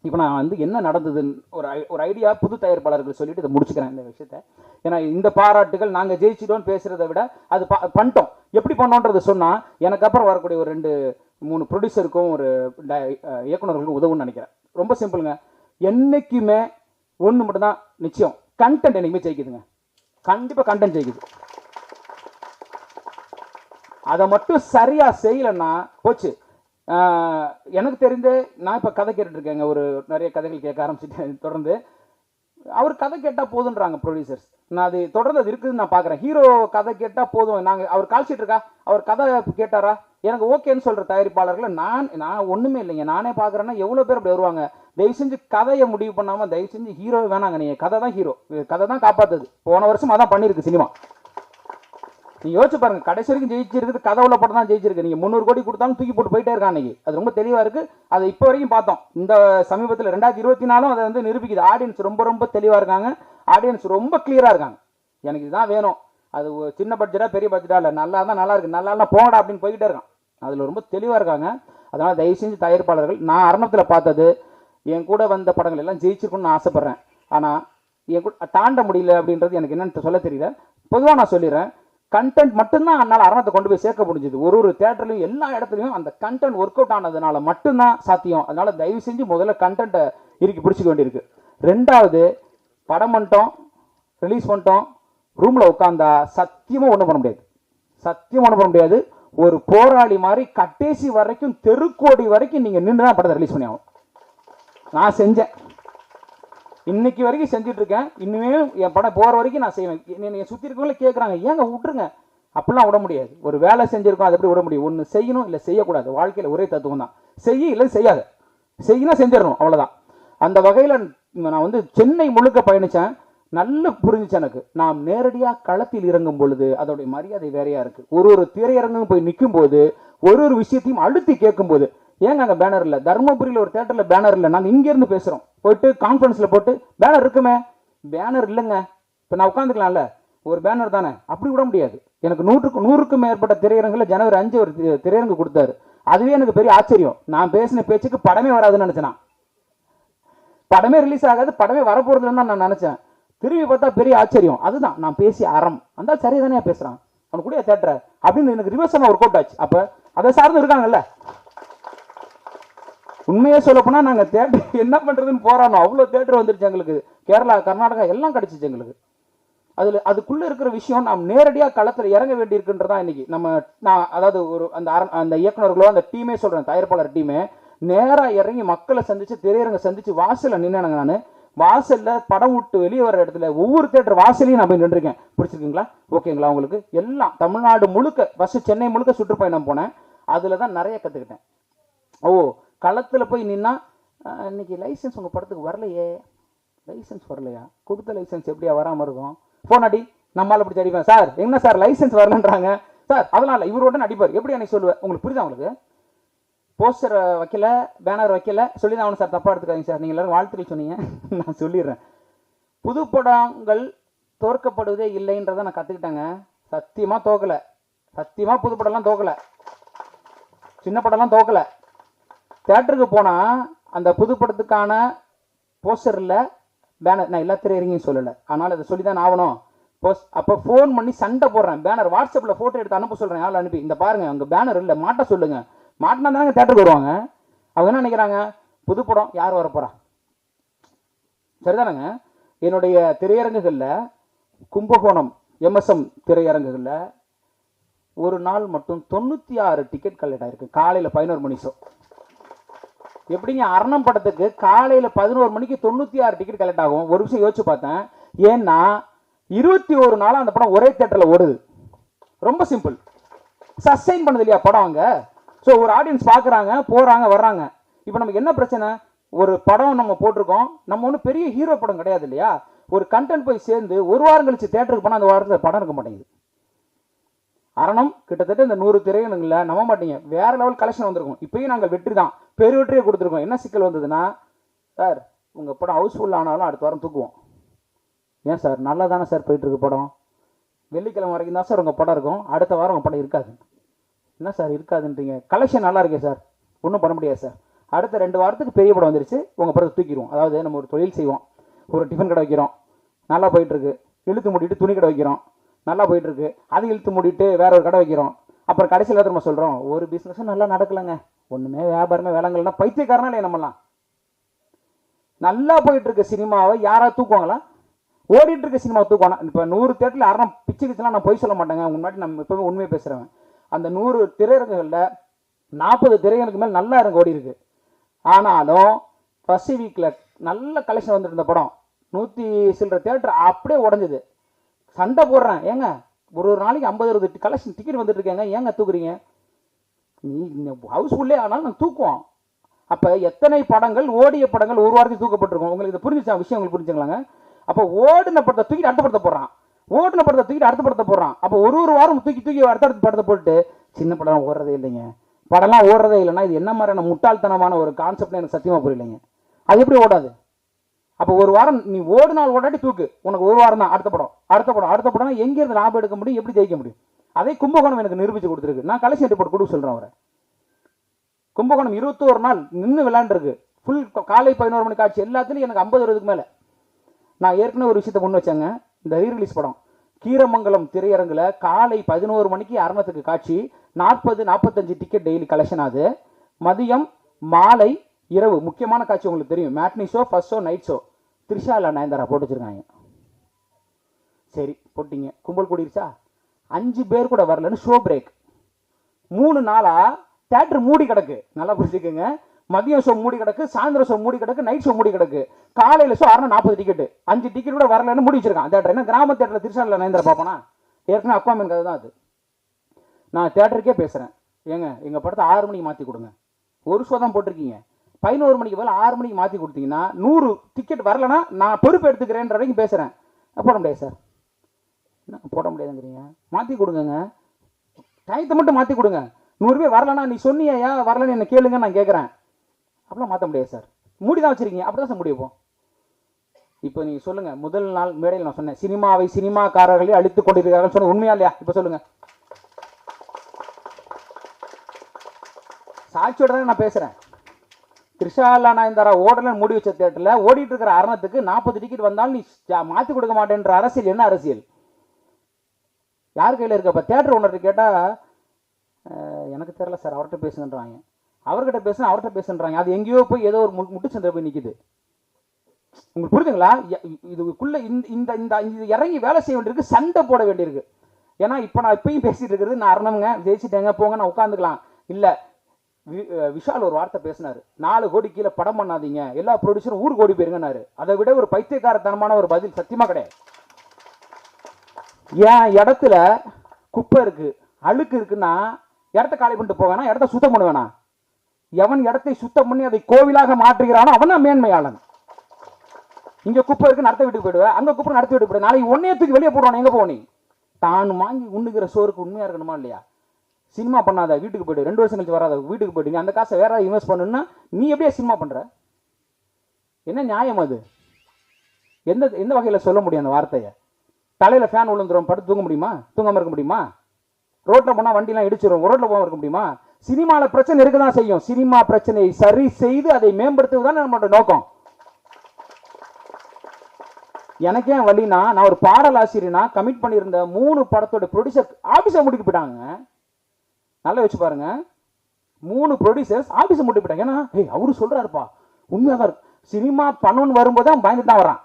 இப்போ நான் வந்து என்ன நடந்ததுன்னு ஒரு ஐ- ஒரு ஐடியா புது தயாரிப்பாளர்கள் சொல்லிட்டு இதை முடிச்சுக்கிறேன் இந்த விஷயத்த. ஏன்னா இந்த பாராட்டுகள் நாங்கள் ஜெயிச்சிட்டோம்னு பேசுறதை விட அது ப- பண்ணிட்டோம். எப்படி பண்ணோன்றது சொன்னால் எனக்கு அப்புறம் வரக்கூடிய ஒரு ரெண்டு மூணு ப்ரொடியூசருக்கும் ஒரு இயக்குநர்களுக்கும் இயக்குனர்களுக்கும் உதவும்னு நினைக்கிறேன். ரொம்ப சிம்பிளுங்க என்னைக்குமே ஒன்று மட்டும்தான் நிச்சயம். கண்டென்ட் என்னைக்குமே ஜெயிக்குதுங்க. கண்டிப்பாக கண்டென்ட் ஜெயிக்குது. அதை மட்டும் சரியா செய்யலைன்னா போச்சு. எனக்கு தெரிந்து நான் இப்போ கதை கேட்டுட்டு இருக்கேங்க. ஒரு நிறைய கதைகள் கேட்க ஆரம்பிச்சுட்டேன். தொடர்ந்து அவர் கதை கேட்டால் போதுன்றாங்க ப்ரொடியூசர்ஸ் நான் அது தொடர்ந்து அது இருக்குதுன்னு நான் பார்க்குறேன் ஹீரோ கதை கேட்டால் போதும். நாங்கள் அவர் கால் இருக்கா? அவர் கதை கேட்டாரா? எனக்கு ஓகேன்னு சொல்கிற தயாரிப்பாளர்களை நான் நான் ஒன்றுமே இல்லைங்க. நானே பார்க்குறேன்னா எவ்வளோ பேர் அப்படி வருவாங்க? தயவு செஞ்சு கதையை முடிவு பண்ணாமல் தயவு செஞ்சு ஹீரோ வேணாங்க நீங்கள் கதை தான் ஹீரோ கதை தான் காப்பாற்றுது போன வருஷம் அதான் பண்ணியிருக்கு சினிமா. நீ யோசிச்சு பாருங்க கடைசி வரைக்கும் ஜெயிச்சிருக்குது கதை உள்ள படம் தான் ஜெயிச்சிருக்கு. நீங்கள் முந்நூறு கோடி கொடுத்தாலும் தூக்கி போட்டு போயிட்டே இருக்கான் அன்னைக்கு. அது ரொம்ப தெளிவாக இருக்குது அதை இப்போ வரைக்கும் பார்த்தோம். இந்த சமீபத்தில் ரெண்டாயிரத்தி இருபத்தி நாலும் அதை வந்து நிரூபிக்குது. ஆடியன்ஸ் ரொம்ப ரொம்ப தெளிவாக இருக்காங்க. ஆடியன்ஸ் ரொம்ப கிளியராக இருக்காங்க. எனக்கு இதுதான் வேணும். அது ஒரு சின்ன பட்ஜெட்டாக பெரிய பட்ஜெட்டாக இல்லை. நல்லா தான் நல்லா இருக்குது நல்லா இல்லைனா போங்கடா அப்படின்னு போய்கிட்டே இருக்கான். அதில் ரொம்ப தெளிவாக இருக்காங்க. அதனால் தயவு செஞ்சு தயாரிப்பாளர்கள் நான் அரணத்தில் பார்த்தது என் கூட வந்த படங்கள் எல்லாம் ஜெயிச்சிருக்கணும்னு ஆசைப்பட்றேன். ஆனால் என் கூட தாண்ட முடியல அப்படின்றது எனக்கு என்னென்னு சொல்ல தெரியல. பொதுவாக நான் சொல்லிடுறேன் கண்டென்ட் மட்டும்தான் அன்னால் அரணத்தை கொண்டு போய் சேர்க்க முடிஞ்சது. ஒரு ஒரு தேட்டர்லையும் எல்லா இடத்துலையும் அந்த கண்டென்ட் ஒர்க் அவுட் ஆனதுனால மட்டும்தான் சாத்தியம். அதனால் தயவு செஞ்சு முதல்ல கண்டென்ட்டை இறுக்கி பிடிச்சிக்க வேண்டியிருக்கு. ரெண்டாவது படம் பண்ணிட்டோம் ரிலீஸ் பண்ணிட்டோம் ரூமில் உட்காந்தா சத்தியமாக ஒன்றும் பண்ண முடியாது. சத்தியம் ஒன்றும் பண்ண முடியாது. ஒரு போராளி மாதிரி கட்டேசி வரைக்கும் தெருக்கோடி வரைக்கும் நீங்கள் நின்று தான் படத்தை ரிலீஸ் பண்ணி ஆகும் நான் செஞ்சேன். இன்னைக்கு வரைக்கும் செஞ்சிட்ருக்கேன். இன்னுமே என் படம் போகிற வரைக்கும் நான் செய்வேன். என்னை சுற்றி இருக்கவங்கள கேட்குறாங்க ஏங்க விட்டுருங்க. அப்படிலாம் விட முடியாது. ஒரு வேலை செஞ்சுருக்கோம் அதை எப்படி விட முடியும்? ஒன்று செய்யணும் இல்லை செய்யக்கூடாது. வாழ்க்கையில் ஒரே தத்துவம் தான். செய்ய இல்லை செய்யாத. செய்யினா செஞ்சிடணும் அவ்வளோதான் அந்த வகையில் நான் வந்து சென்னை முழுக்க பயணித்தேன் நல்ல புரிஞ்சுச்சு எனக்கு. நாம் நேரடியாக களத்தில் இறங்கும் பொழுது அதோடைய மரியாதை வேறையாக இருக்குது ஒரு ஒரு திரையரங்கும் போய் நிற்கும் போது ஒரு ஒரு விஷயத்தையும் அழுத்தி கேட்கும்போது ஏங்க நாங்கள் பேனர் இல்லை? தருமபுரியில் ஒரு தேட்டரில் பேனர் இல்லை. நாங்கள் இங்கேருந்து பேசுகிறோம் போயிட்டு கான்ஃபரன்ஸில் போட்டு பேனர் இருக்குமே? பேனர் இல்லைங்க. இப்போ நான் உட்காந்துக்கலாம்ல ஒரு பேனர் தானே? அப்படி விட முடியாது. எனக்கு நூற்றுக்கு நூறுக்கும் மேற்பட்ட திரையரங்கில் ஜனவரி அஞ்சு ஒரு திரையரங்கு கொடுத்தாரு. அதுவே எனக்கு பெரிய ஆச்சரியம். நான் பேசின பேச்சுக்கு படமே வராதுன்னு நினச்சேன் படமே ரிலீஸ் ஆகாது படமே வரப்போறதுன்னு தான் நான் நினச்சேன். திரும்பி பார்த்தா பெரிய ஆச்சரியம். அதுதான். நான் பேசிய அறம். அந்த சரியா தானே பேசுகிறான் அவனுக்கு கூட தேட்டர் அப்படின்னு எனக்கு ரிவர்ஸ் ஒர்க் அவுட் ஆச்சு. அப்போ அதை சார்ந்து இருக்காங்கல்ல? உண்மையாக சொல்லப்போனால் நாங்கள் தேட்டர் என்ன பண்ணுறதுன்னு போராடணும் அவ்வளோ தேட்டர் வந்துருச்சு எங்களுக்கு. கேரளா கர்நாடகா எல்லாம் கிடச்சிச்சு எங்களுக்கு. அதில் அதுக்குள்ளே இருக்கிற விஷயம் நாம் நேரடியாக களத்தில் இறங்க வேண்டியிருக்குன்றதா இன்றைக்கி நம்ம நான் அதாவது ஒரு அந்த அரண்- அந்த இயக்குனர்களோ அந்த டீமே சொல்கிறேன் தயாரிப்பாளர் டீமே நேராக இறங்கி மக்களை சந்தித்து திரையரங்க சந்தித்து வாசலில் நின்னானுங்க நான். வாசலில் படம் விட்டு வெளியே வர இடத்துல ஒவ்வொரு தேட்டர் வாசலையும் நான் போய் நின்றுருக்கேன். பிடிச்சிருக்கீங்களா ஓகேங்களா உங்களுக்கு? எல்லாம் தமிழ்நாடு முழுக்க ஃபஸ்ட்டு சென்னை முழுக்க சுற்றுப்பயணம் போனேன். அதில் தான் நிறைய கற்றுக்கிட்டேன் ஓ களத்தில் போய் நின்னா இன்றைக்கி இன்னைக்கு லைசன்ஸ் உங்கள் படத்துக்கு வரலையே. லைசன்ஸ் வரலையா? கொடுத்த லைசன்ஸ் எப்படியா வராமல் இருக்கும்? ஃபோன் அடி நம்மளால் அப்படி அடிப்பேன். சார் என்ன சார் லைசன்ஸ் வரலன்றாங்க? சார் அதெல்லாம் இல்லை இவரோட அடிப்பார்? எப்படி அன்னைக்கு சொல்லுவேன் உங்களுக்கு புரியுதா உங்களுக்கு? போஸ்டர் வைக்கல பேனர் வைக்கல. சொல்லி தான் சார் தப்பாக எடுத்துக்காதீங்க சார். நீங்கள் எல்லோரும் வாழ்த்துக்கள் சொன்னீங்க. நான் சொல்லிடுறேன். புது படங்கள் தோற்கப்படுவதே இல்லைன்றதை நான் கற்றுக்கிட்டேங்க சத்தியமாக தோக்கலை. சத்தியமாக புது படம்லாம் தோக்கலை. சின்ன படம்லாம் தோக்கலை. தேட்டருக்கு போனால் அந்த புது படத்துக்கான போஸ்டரில் பேனர் நான் எல்லா திரையரங்கையும் சொல்லலை. ஆனால் அதை சொல்லி தான் ஆகணும். போஸ் அப்போ ஃபோன் பண்ணி சண்டை போடுறேன். பேனர் வாட்ஸ்அப்பில் ஃபோட்டோ எடுத்து அனுப்ப சொல்கிறேன் ஆள் அனுப்பி? இந்த பாருங்கள் அங்கே பேனர் இல்லை மாட்ட சொல்லுங்க. மாட்டினா தானே தேட்டருக்கு வருவாங்க. அவங்க என்ன நினைக்கிறாங்க? புது படம் யார் வர சரிதானங்க? என்னுடைய திரையரங்குகளில் கும்பகோணம் எம்எஸ்எம் திரையரங்குகளில் ஒரு நாள் மட்டும் தொண்ணூற்றி ஆறு டிக்கெட் கலெக்ட் ஆயிருக்கு. காலையில் பதினோரு மணி ஷோ எப்படிங்க அரணம் படத்துக்கு காலையில் பதினோரு மணிக்கு தொண்ணூற்றி ஆறு டிக்கெட் கலெக்ட் ஆகும். ஒரு விஷயம் யோசிச்சு பார்த்தேன். ஏன்னா இருபத்தி ஒரு நாளாக அந்த படம் ஒரே தேட்டரில் ஓடுது. ரொம்ப சிம்பிள் சஸ்டைன் பண்ணுது இல்லையா படம் அங்கே? ஸோ ஒரு ஆடியன்ஸ் பார்க்குறாங்க போகிறாங்க வர்றாங்க. இப்போ நமக்கு என்ன பிரச்சனை? ஒரு படம் நம்ம போட்டிருக்கோம். நம்ம ஒன்றும் பெரிய ஹீரோ படம் கிடையாது இல்லையா? ஒரு கண்டென்ட் போய் சேர்ந்து ஒரு வாரம் கழிச்சு தேட்டருக்கு போனால் அந்த வாரத்தில் படம் இருக்க மாட்டேங்குது. அரணம் கிட்டத்தட்ட இந்த நூறு திரையரங்குல நம்ப மாட்டீங்க. வேற லெவல் கலெக்ஷன் வந்திருக்கும். இப்பயும் நாங்கள் வெற்றி தான் பெருவெற்றியை கொடுத்துருக்கோம். என்ன சிக்கல் வந்ததுன்னா சார் உங்கள் படம் ஹவுஸ்ஃபுல் ஆனாலும் அடுத்த வாரம் தூக்குவோம். ஏன் சார்? நல்லா தானே சார் போயிட்டுருக்கு படம். வெள்ளிக்கிழமை வரைக்கும் தான் சார் உங்கள் படம் இருக்கும். அடுத்த வாரம் உங்கள் படம் இருக்காது. என்ன சார் இருக்காதுன்றீங்க? கலெக்ஷன் நல்லா இருக்கே சார். ஒன்றும் பண்ண முடியாது சார். அடுத்த ரெண்டு வாரத்துக்கு பெரிய படம் வந்துருச்சு. உங்கள் படத்தை தூக்கிடுவோம். அதாவது நம்ம ஒரு தொழில் செய்வோம். ஒரு டிஃபன் கடை வைக்கிறோம். நல்லா போயிட்டுருக்கு. இழுத்து மூடிட்டு துணி கடை வைக்கிறோம். நல்லா போயிட்டுருக்கு. அது இழுத்து மூடிட்டு வேற ஒரு கடை வைக்கிறோம். அப்புறம் கடைசியில் திரும்ப சொல்கிறோம் ஒரு பிஸ்னஸும் நல்லா நடக்கலைங்க. ஒன்றுமே வியாபாரமே வேலைங்கள்னா பைத்தியக்காரனா இல்லையா நம்மலாம் நல்லா போயிட்டு இருக்க சினிமாவை. யாராவது தூக்குவாங்களா? ஓடிட்டு இருக்க சினிமா தூக்குவானா? இப்போ நூறு தேட்டரில் யாரும் பிச்சு நான் பொய் சொல்ல மாட்டேங்க. முன்னாடி நம்ம இப்போவே உண்மையை பேசுகிறேன் அந்த நூறு திரையரங்குகளில் நாற்பது திரையரங்கு மேல் நல்லா இருக்கு ஓடி இருக்கு. ஆனாலும் பசி வீக்கில் நல்ல கலெக்ஷன் வந்துட்டு இருந்த படம். நூற்றி சில்லற தேட்டர் அப்படியே உடஞ்சிது. சண்டை போடுறேன். ஏங்க ஒரு ஒரு நாளைக்கு ஐம்பது அறுபது கலெக்ஷன் டிக்கெட் வந்துட்டு இருக்கேங்க. ஏங்க தூக்குறீங்க? நீ ஹவுஸ்ஃபுல்லே ஆனாலும் நாங்கள் தூக்குவோம். அப்போ எத்தனை படங்கள் ஓடிய படங்கள் ஒரு வாரத்துக்கு தூக்கப்பட்டிருக்கும். உங்களுக்கு இது புரிஞ்சுச்சா? விஷயம் உங்களுக்கு புரிஞ்சுங்களாங்க அப்போ ஓடின படத்தை தூக்கிட்டு அடுத்த படத்தை போடுறான். ஓடின படத்தை தூக்கிட்டு அடுத்த படத்தை போடுறான். அப்போ ஒரு ஒரு வாரம் தூக்கி தூக்கி அடுத்த அடுத்த படத்தை போட்டு சின்ன படம் ஓடுறதே இல்லைங்க. படம்லாம் ஓடுறதே இல்லைன்னா இது என்ன மாதிரியான முட்டாள்தனமான ஒரு கான்செப்ட்னு எனக்கு சத்தியமாக புரியலைங்க. அது எப்படி ஓடாது? அப்போ ஒரு வாரம் நீ ஓடுனால் ஓடாட்டி தூக்கு. உனக்கு ஒரு வாரம் தான் அடுத்த படம். அடுத்த படம் அடுத்த படம் எங்கேருந்து லாபம் எடுக்க முடியும்? எப்படி ஜெயிக்க முடியும்? அதே கும்பகோணம் எனக்கு நிரூபித்து கொடுத்துருக்கு. நான் கலெக்ஷன் ரிப்போர்ட் கொடுக்க சொல்கிறேன் அவரை. கும்பகோணம் இருபத்தோரு நாள் நின்று விளாண்டுருக்கு. ஃபுல் காலை பதினோரு மணி காட்சி எல்லாத்துலேயும் எனக்கு ஐம்பது வருதுக்கு மேலே. நான் ஏற்கனவே ஒரு விஷயத்தை முன் வச்சேங்க. இந்த ரீரிலீஸ் படம். கீரமங்கலம் திரையரங்கில் காலை பதினோரு மணிக்கு அரணத்துக்கு காட்சி. நாற்பது நாற்பத்தஞ்சு டிக்கெட் டெய்லி கலெக்ஷன் ஆகுது மதியம் மாலை இரவு. முக்கியமான காட்சி உங்களுக்கு தெரியும். Matinee show first show night show Trisha இல்லை நயன்தாரா போட்டு வச்சுருக்காங்க. சரி போட்டிங்க. கும்பல் கூடிருச்சா? அஞ்சு பேர் கூட வரலன்னு ஷோ பிரேக் மூணு நாளாக தேட்டர் மூடி கிடக்கு. நல்லா புரிஞ்சுக்கோங்க. மதியம் ஷோ மூடி கிடக்கு சாயந்தரம் ஷோ மூடி கிடக்கு நைட் ஷோ மூடி கிடக்கு. காலையில் ஷோ அரை நாற்பது டிக்கெட் அஞ்சு டிக்கெட் கூட வரலன்னு மூடி வச்சிருக்கான். தேட்டர் என்ன? கிராம தேட்டரில் திருச்சாலில் நயந்திர பார்ப்போனா? ஏற்கனவே அக்வாமன் கதை தான் அது. நான் தேட்டருக்கே பேசுகிறேன் ஏங்க எங்கள் படத்தை ஆறு மணிக்கு மாற்றி கொடுங்க. ஒரு ஷோ தான் போட்டிருக்கீங்க. பதினோரு மணிக்கு மேலே ஆறு மணிக்கு மாற்றி கொடுத்தீங்கன்னா நூறு டிக்கெட் வரலனா நான் பொறுப்பு எடுத்துக்கிறேன்ற வரைக்கும் பேசுகிறேன் போட முடியாது சார் என்ன போட முடியாதுங்கிறீங்க. மாற்றி கொடுங்கங்க. டயத்தை மட்டும் மாற்றி கொடுங்க. நூறு பேர் வரலன்னா நீ சொன்னியா வரலன்னு என்ன கேளுங்க நான் கேட்குறேன் அப்படிலாம் மாற்ற முடியாது சார். மூடி தான் வச்சிருக்கீங்க. அப்படி தான் சார் முடிப்போம் இப்போ. நீங்கள் சொல்லுங்கள் முதல் நாள் மேடையில் நான் சொன்னேன். சினிமாவை சினிமாக்காரர்களே அழித்து கொண்டிருக்கிறார்கள் சொன்ன உண்மையா இல்லையா? இப்போ சொல்லுங்கள் சாட்சியோட தான் நான் பேசுகிறேன் த்ரிஷாலா நயன்தாரா ஓடலன்னு மூடி வச்ச தேட்டரில் ஓடிட்டு இருக்கிற அரணத்துக்கு நாற்பது டிக்கெட் வந்தாலும் நீ மாற்றி கொடுக்க மாட்டேன்ற அரசியல். என்ன அரசியல்? யார் கையில் இருக்க? இப்போ தேட்டர் ஓனர்கிட்ட கேட்டால் எனக்கு தெரியல சார் அவர்கிட்ட பேசுங்கன்றாங்க. அவர்கிட்ட பேசுனா அவர்கிட்ட பேசுன்றாங்க அது எங்கேயோ போய் ஏதோ ஒரு மு- முட்டுச்சந்திர போய் நிற்கிது உங்களுக்கு புரியுதுங்களா? இதுக்குள்ளே இந்த இந்த இந்த இறங்கி வேலை செய்ய வேண்டியிருக்கு சண்டை போட வேண்டியிருக்கு. ஏன்னா இப்போ நான் இப்பயும் பேசிகிட்டு இருக்கிறது நான் அரணவங்க ஜெயிச்சுட்டேங்க போங்க நான் உட்காந்துக்கலாம் இல்லை விஷால் ஒரு வார்த்தை பேசினார். நாலு கோடி கீழே படம் பண்ணாதீங்க. எல்லா ப்ரொடியூசரும் ஊர் கோடி போயிருங்கன்னாரு. அதை விட ஒரு பைத்தியக்காரத்தனமான ஒரு பதில் சத்தியமாக கிடையாது. என் இடத்துல குப்பை இருக்கு அழுக்கு இருக்குன்னா இடத்த காலி பண்ணிட்டு போவேனா இடத்த சுத்தம் பண்ணுவேனா எவன் இடத்தை சுத்தம் பண்ணி அதை கோவிலாக மாற்றுகிறானோ அவன் தான் மேன்மையாளன். இங்க குப்பை இருக்கு நடத்த வீட்டுக்கு போயிடுவேன் அங்க குப்பை நடத்த வீட்டுக்கு போயிடுவேன் நாளைக்கு ஒன்னே தூக்கி வெளியே போடுவான் எங்க போவ தான் வாங்கி உண்ணுகிற சோருக்கு உண்மையா இருக்கணுமா இல்லையா? சினிமா பண்ணாத வீட்டுக்கு போய்டு ரெண்டு வருஷம் கழிச்சு வராத வீட்டுக்கு போயிடு அந்த காசை வேற இன்வெஸ்ட் பண்ணுன்னா நீ எப்படியா சினிமா பண்ற? என்ன நியாயம் அது? எந்த எந்த வகையில் சொல்ல முடியும் அந்த வார்த்தையை? தலையில் ஃபேன் விழுந்துரும் படுத்து தூங்க முடியுமா? தூங்காம இருக்க முடியுமா? ரோட்டில் போனால் வண்டிலாம் இடிச்சிடும் ரோட்டில் போகாமல் இருக்க முடியுமா? சினிமாவில் பிரச்சனை இருக்க தான் செய்யும். சினிமா பிரச்சனையை சரி செய்து அதை மேம்படுத்துவதுதான் நம்மளோட நோக்கம். எனக்கே வழினா நான் ஒரு பாடல் ஆசிரியனா கமிட் பண்ணியிருந்த மூணு படத்தோட ப்ரொடியூசர் ஆஃபீஸை முடிக்க போயிட்டாங்க. நல்லா வச்சு பாருங்க. மூணு ப்ரொடியூசர்ஸ் ஆஃபீஸை முடிக்க போயிட்டாங்க. ஏன்னா ஏய் அவரு சொல்கிறாருப்பா உண்மையாக சினிமா பண்ணணும்னு வரும்போது தான் பயந்துட்டு தான் வரான்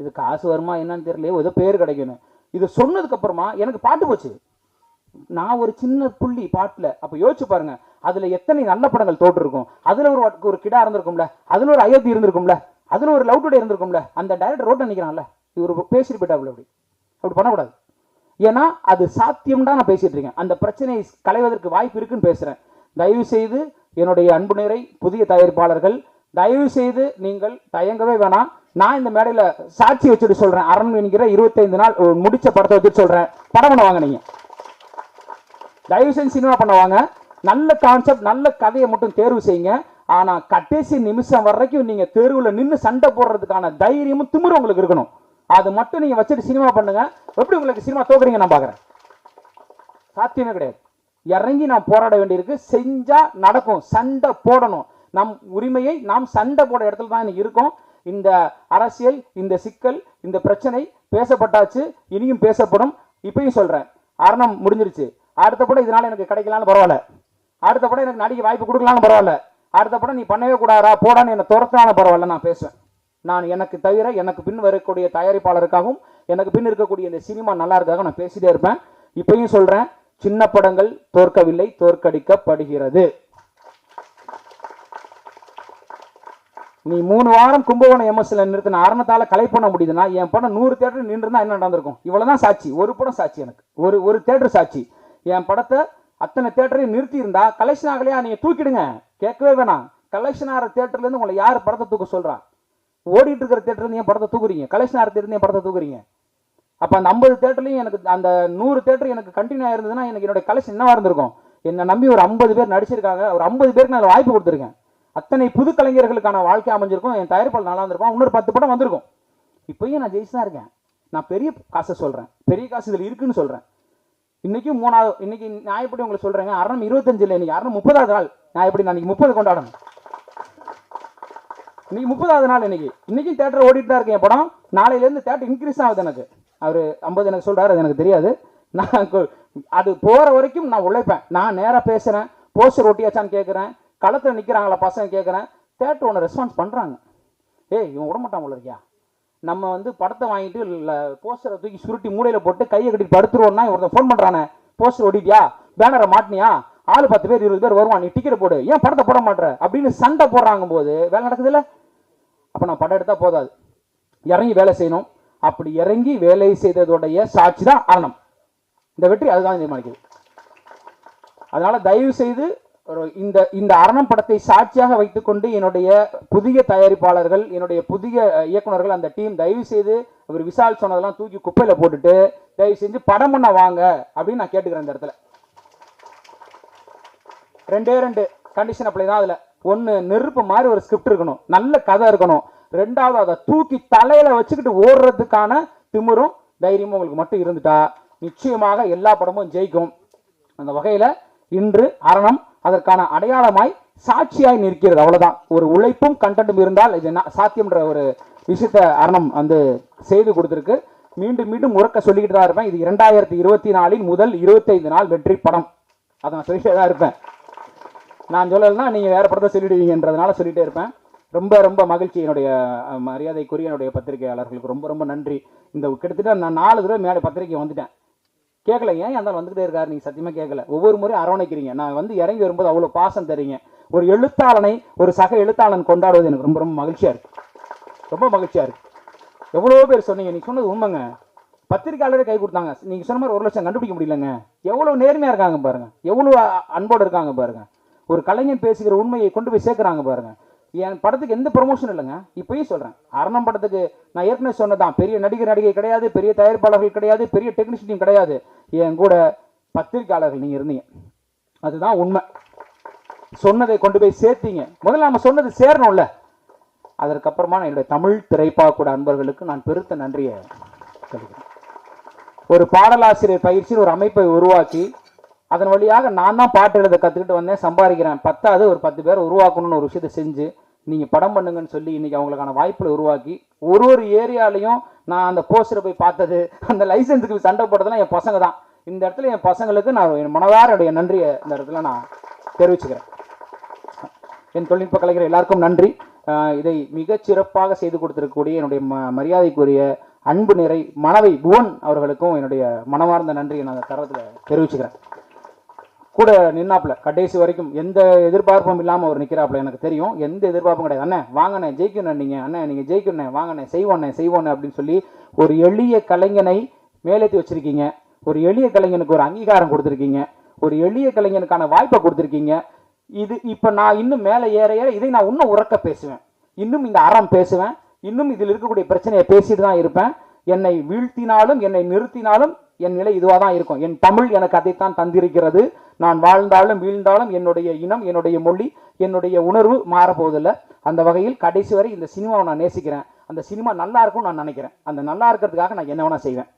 இது காசு வருமா என்னன்னு தெரியல ஏதோ பேர் கிடைக்கணும் இது சொன்னதுக்கு அப்புறமா எனக்கு பாட்டு போச்சு. நான் ஒரு சின்ன புள்ளி பாட்டில் அப்போ யோசிச்சு பாருங்க அதில் எத்தனை நல்ல படங்கள் தோற்றுருக்கும். அதில் ஒரு ஒரு கிடா இருந்திருக்கும்ல அதில் ஒரு அயோத்தி இருந்திருக்கும்ல அதில் ஒரு லவ் டுடே இருந்திருக்கும்ல அந்த டைரக்டர் ரோட்டை நிக்கிறான்ல இவர் பேசிட்டு போயிட்டாப்ல அப்படி. அப்படி பண்ணக்கூடாது. ஏன்னா அது சாத்தியம் தான் நான் பேசிட்டு இருக்கேன். அந்த பிரச்சனையை களைவதற்கு வாய்ப்பு இருக்குன்னு பேசுகிறேன் தயவு செய்து என்னுடைய அன்பு நிறை புதிய தயாரிப்பாளர்கள் தயவு செய்து நீங்கள் தயங்கவே வேணாம். நான் இந்த மேடையில் சாட்சி வச்சுட்டு சொல்றேன். அரண் என்கிற இருபத்தைந்து நாள் ஒரு முடிச்ச படத்தை வச்சுட்டு சொல்கிறேன் படம் பண்ண வாங்க தயவு செஞ்சு சினிமா பண்ணுவாங்க நல்ல கான்செப்ட் நல்ல கதையை மட்டும் தேர்வு செய்யுங்க. ஆனால் கடைசி நிமிஷம் வரைக்கும் நீங்கள் தேர்வில் நின்று சண்டை போடுறதுக்கான தைரியமும் திமிரும் உங்களுக்கு இருக்கணும். அது மட்டும் நீங்கள் வச்சுட்டு சினிமா பண்ணுங்க. எப்படி உங்களுக்கு சினிமா தோக்குறீங்க நான் பார்க்குறேன் சாத்தியமே கிடையாது. இறங்கி நான் போராட வேண்டியிருக்கு. செஞ்சால் நடக்கும். சண்டை போடணும். நம் உரிமையை நாம் சண்டை போட இடத்துல தான் இருக்கோம். இந்த அரசியல் இந்த சிக்கல் இந்த பிரச்சனை பேசப்பட்டாச்சு இனியும் பேசப்படும். இப்பயும் சொல்கிறேன் அரணம் முடிஞ்சிருச்சு. அடுத்த படம் இதனால் எனக்கு கிடைக்கலான்னு பரவாயில்ல. அடுத்த படம் எனக்கு நடிக்க வாய்ப்பு கொடுக்கலான்னு பரவாயில்ல. அடுத்த படம் நீ பண்ணவே கூடாதா? போடான்னு என்னை துரத்தினாலும் பரவாயில்ல நான் பேசுவேன். நான் எனக்கு தவிர எனக்கு பின் வரக்கூடிய தயாரிப்பாளருக்காகவும் எனக்கு பின் இருக்கக்கூடிய இந்த சினிமா நல்லா இருக்காக நான் பேசிட்டே இருப்பேன். இப்பயும் சொல்கிறேன் சின்ன படங்கள் தோற்கவில்லை தோற்கடிக்கப்படுகிறது. நீ மூணு வாரம் கும்பகோணம் எம்எஸ்ல நிறுத்தின ஆரணத்தால் கலை பண்ண முடியுதுன்னா என் படம் நூறு தேட்டர் நின்றுருந்தா என்ன நடந்திருக்கும்? இவ்வளவுதான் சாட்சி. ஒரு படம் சாட்சி எனக்கு. ஒரு ஒரு தேட்டர் சாட்சி. என் படத்தை அத்தனை தேட்டரையும் நிறுத்தி இருந்தா கலெக்ஷன் ஆகலையா? நீங்கள் தூக்கிடுங்க. கேட்கவே வேணாம். கலெக்ஷன் ஆகிற தேட்டர்லேருந்து உங்களை யார் படத்தை தூக்க சொல்கிறா ஓடிட்டு இருக்கிற தேட்டர்லேருந்து என் ஏன் படத்தை தூக்குறீங்க? கலெக்ஷன் ஆகிற தேட்டர்லேருந்து என் படத்தை தூக்குறீங்க? அப்போ அந்த ஐம்பது தேட்டர்லையும் எனக்கு அந்த நூறு தேட்டர் எனக்கு கண்டினியூ ஆயிருந்ததுன்னா எனக்கு என்னோட கலெக்ஷன் என்னவா இருந்திருக்கும்? என்னை நம்பி ஒரு ஐம்பது பேர் நடிச்சிருக்காங்க. ஒரு ஐம்பது பேருக்கு நான் வாய்ப்பு கொடுத்துருக்கேன். அத்தனை புது கலைஞர்களுக்கான வாழ்க்கை அமைஞ்சிருக்கும். என் தயாரிப்பாளர் நல்லா இருந்திருப்பான் இன்னொரு பத்து படம் வந்திருக்கும். இப்போயும் நான் ஜெயிச்சு தான் இருக்கேன். நான் பெரிய காசை சொல்கிறேன் பெரிய காசு இதில் இருக்குன்னு சொல்கிறேன் இன்னைக்கும் மூணாவது இன்னைக்கு நான் எப்படி உங்களுக்கு சொல்கிறேங்க அரணம் இருபத்தஞ்சில் இன்னைக்கு அரணம் முப்பதாவது நாள். நான் எப்படி நான் இன்னைக்கு முப்பது கொண்டாடணும்? இன்னைக்கு முப்பதாவது நாள் இன்னைக்கு. இன்னைக்கும் தேட்டர் ஓடிட்டு தான் இருக்கேன். என் படம் நாளையிலேருந்து தேட்டர் இன்க்ரீஸ் ஆகுது எனக்கு. அவர் ஐம்பது எனக்கு சொல்கிறாரு அது எனக்கு தெரியாது. நான் அது போகிற வரைக்கும் நான் உழைப்பேன். நான் நேராக பேசுகிறேன் போஸ்டர் ஒட்டியாச்சான்னு கேட்குறேன் களத்தில் நிற்கிறாங்களா பசங்க கேட்குறேன் தேட்டர் ஒன்று ரெஸ்பான்ஸ் பண்ணுறாங்க ஏய் இவன் விட மாட்டான் போல இருக்கியா? நம்ம வந்து படத்தை வாங்கிட்டு இல்லை போஸ்டரை தூக்கி சுருட்டி மூலையில் போட்டு கையை கட்டி படுத்துருவோம்னா ஒருத்தன் ஃபோன் பண்ணுறானே போஸ்டர் ஓடிட்டியா? பேனரை மாட்டினியா? ஆள் பத்து பேர் இருபது பேர் வருவான் நீ டிக்கெட் போடு. ஏன் படத்தை போட மாட்டேற? அப்படின்னு சண்டை போடுறாங்க போது வேலை நடக்குதுல்ல அப்போ நான் படம் எடுத்தால் போதாது. இறங்கி வேலை செய்யணும். அப்படி இறங்கி வேலை செய்ததுடைய சாட்சி தான் அரணம். இந்த வெற்றி அதுதான் தீர்மானிக்குது. அதனால தயவு செய்து இந்த இந்த அரணம் படத்தை சாட்சியாக வைத்துக்கொண்டு என்னுடைய புதிய தயாரிப்பாளர்கள் என்னுடைய புதிய இயக்குநர்கள் இயக்குனர்கள் அந்த டீம் தயவு செய்து அவர் விசால் சொன்னதெல்லாம் தூக்கி குப்பையில் போட்டுட்டு தயவு செஞ்சு படம் பண்ண வாங்க அப்படின்னு நான் கேட்டுக்கிறேன் இந்த இடத்துல. ரெண்டே ரெண்டு கண்டிஷன் அப்படி தான் அதில். ஒன்று நெருப்பு மாதிரி ஒரு ஸ்கிரிப்ட் இருக்கணும். நல்ல கதை இருக்கணும். ரெண்டாவது அதை தூக்கி தலையில் வச்சுக்கிட்டு ஓடுறதுக்கான திமிரும் தைரியமும் உங்களுக்கு மட்டும் இருந்துட்டா நிச்சயமாக எல்லா படமும் ஜெயிக்கும். அந்த வகையில் இன்று அரணம் அதற்கான அடையாளமாய் சாட்சியாய் நிற்கிறது. அவ்வளவுதான். ஒரு உழைப்பும் கண்டென்ட்டும் இருந்தால் இது சாத்தியம்ன்ற ஒரு விஷயத்த அரணம் வந்து செய்து கொடுத்துருக்கு. மீண்டும் மீண்டும் உறக்க சொல்லிக்கிட்டு தான் இருப்பேன். இது இரண்டாயிரத்தி இருபத்தி நாலின் முதல் இருபத்தைந்து நாள் வெற்றி படம். அதை நான் சொல்லிட்டே தான் இருப்பேன். நான் சொல்லலைன்னா நீங்கள் வேறு படத்தை சொல்லிடுவீங்கன்றதுனால சொல்லிகிட்டே இருப்பேன். ரொம்ப ரொம்ப மகிழ்ச்சி என்னுடைய மரியாதைக்குரிய என்னுடைய பத்திரிகையாளர்களுக்கு. ரொம்ப ரொம்ப நன்றி. இந்த கிட்டத்தட்ட நான் நாலு தடவை மேலே பத்திரிக்கை வந்துட்டேன். கேட்கல ஏன் அந்த வந்துகிட்டே இருக்காரு? நீங்கள் சத்தியமாக கேட்கல ஒவ்வொரு முறையும் அரவணைக்கிறீங்க. நான் வந்து இறங்கி வரும்போது அவ்வளோ பாசம் தரீங்க ஒரு எழுத்தாளனை ஒரு சக எழுத்தாளன் கொண்டாடுவது எனக்கு ரொம்ப ரொம்ப மகிழ்ச்சியாக இருக்குது ரொம்ப மகிழ்ச்சியாக இருக்குது எவ்வளோ பேர் சொன்னீங்க. நீ சொன்னது உண்மைங்க. பத்திரிக்கையாளரே கை கொடுத்தாங்க. நீங்கள் சொன்ன மாதிரி ஒரு லட்சம் கண்டுபிடிக்க முடியலங்க. எவ்வளோ நேர்மையாக இருக்காங்க பாருங்கள் எவ்வளோ அன்போடு இருக்காங்க பாருங்கள் ஒரு கலைஞன் பேசுகிற உண்மையை கொண்டு போய் சேர்க்குறாங்க பாருங்கள் என் படத்துக்கு எந்த ப்ரொமோஷன் இல்லைங்க. இப்போயும் சொல்கிறேன் அரணம் படத்துக்கு நான் ஏற்கனவே சொன்னதான் பெரிய நடிகர் நடிகை கிடையாது பெரிய தயாரிப்பாளர்கள் கிடையாது பெரிய டெக்னீஷியன் கிடையாது. என் கூட பத்திரிக்கையாளர்கள் நீங்கள் இருந்தீங்க. அதுதான் உண்மை. சொன்னதை கொண்டு போய் சேர்த்தீங்க. முதல்ல நம்ம சொன்னது சேரணும்ல. அதற்கப்புறமா நான் என்னுடைய தமிழ் திரைப்பாக்கூட அன்பர்களுக்கு நான் பெருத்த நன்றியை சொல்கிறேன். ஒரு பாடலாசிரியர் பயிற்சியில் ஒரு அமைப்பை உருவாக்கி அதன் வழியாக நான் தான் பாட்டு எழுத கற்றுக்கிட்டு வந்தேன் சம்பாதிக்கிறேன். பத்தாவது ஒரு பத்து பேர் உருவாக்கணும்னு ஒரு விஷயத்தை செஞ்சு நீங்கள் படம் பண்ணுங்கன்னு சொல்லி இன்றைக்கி அவங்களுக்கான வாய்ப்புகளை உருவாக்கி ஒரு ஒரு ஏரியாலையும் நான் அந்த போஸ்டரை போய் பார்த்தது அந்த லைசன்ஸுக்கு சண்டை போட்டதெல்லாம் என் பசங்க தான் இந்த இடத்துல என் பசங்களுக்கு நான் என் மனதாருடைய நன்றியை இந்த இடத்துல நான் தெரிவிச்சுக்கிறேன். என் தொழில்நுட்ப கலைஞர் எல்லாருக்கும் நன்றி. இதை மிகச் சிறப்பாக செய்து கொடுத்திருக்கக்கூடிய என்னுடைய ம மரியாதைக்குரிய அன்பு நிறை மனவை புவன் அவர்களுக்கும் என்னுடைய மனமார்ந்த நன்றியை நான் அந்த தரத்தில் தெரிவிச்சுக்கிறேன். கூட நின்னாப்புல. கடைசி வரைக்கும் எந்த எதிர்பார்ப்பும் இல்லாமல் அவர் நிற்கிறாப்புல எனக்கு தெரியும். எந்த எதிர்பார்ப்பும் கிடையாது. அண்ணே வாங்கண்ணே ஜெயிக்கணும் நீங்கள் அண்ணே நீங்கள் ஜெயிக்கணும் வாங்கண்ணே செய்வோண்ணே செய்வோண்ணே அப்படின்னு சொல்லி ஒரு எளிய கலைஞனை மேலேற்றி வச்சிருக்கீங்க. ஒரு எளிய கலைஞனுக்கு ஒரு அங்கீகாரம் கொடுத்துருக்கீங்க. ஒரு எளிய கலைஞனுக்கான வாய்ப்பை கொடுத்துருக்கீங்க. இது இப்போ நான் இன்னும் மேலே ஏற ஏற இதை நான் இன்னும் உறக்க பேசுவேன். இன்னும் இந்த அறம் பேசுவேன். இன்னும் இதில் இருக்கக்கூடிய பிரச்சனையை பேசிட்டு தான் இருப்பேன். என்னை வீழ்த்தினாலும் என்னை நிறுத்தினாலும் என் நிலை இதுவாக தான் இருக்கும். என் தமிழ் எனக்கு அதைத்தான் தந்திருக்கிறது. நான் வாழ்ந்தாலும் வீழ்ந்தாலும் என்னுடைய இனம் என்னுடைய மொழி என்னுடைய உணர்வு மாறப்போவதில்லை. அந்த வகையில் கடைசி வரை இந்த சினிமாவை நான் நேசிக்கிறேன். அந்த சினிமா நல்லா இருக்கும்னு நான் நினைக்கிறேன். அந்த நல்லா இருக்கிறதுக்காக நான் என்ன வேணால் செய்வேன்.